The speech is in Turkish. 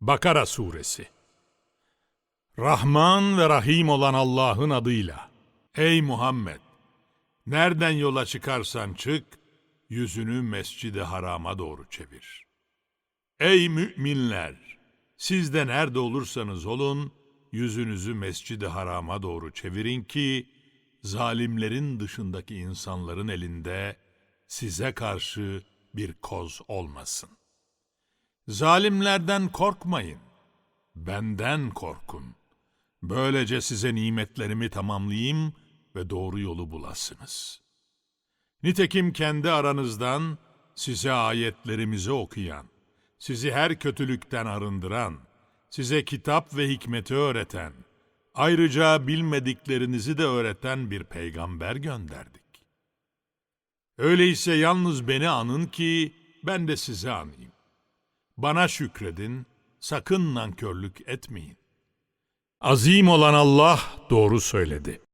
Bakara Suresi Rahman ve Rahim olan Allah'ın adıyla. Ey Muhammed! Nereden yola çıkarsan çık, yüzünü mescidi harama doğru çevir. Ey müminler! Siz de nerede olursanız olun, yüzünüzü mescidi harama doğru çevirin ki, zalimlerin dışındaki insanların elinde size karşı bir koz olmasın. Zalimlerden korkmayın, benden korkun. Böylece size nimetlerimi tamamlayayım ve doğru yolu bulasınız. Nitekim kendi aranızdan size ayetlerimizi okuyan, sizi her kötülükten arındıran, size kitap ve hikmeti öğreten, ayrıca bilmediklerinizi de öğreten bir peygamber gönderdik. Öyleyse yalnız beni anın ki ben de sizi anayım. Bana şükredin, sakın nankörlük etmeyin. Azim olan Allah doğru söyledi.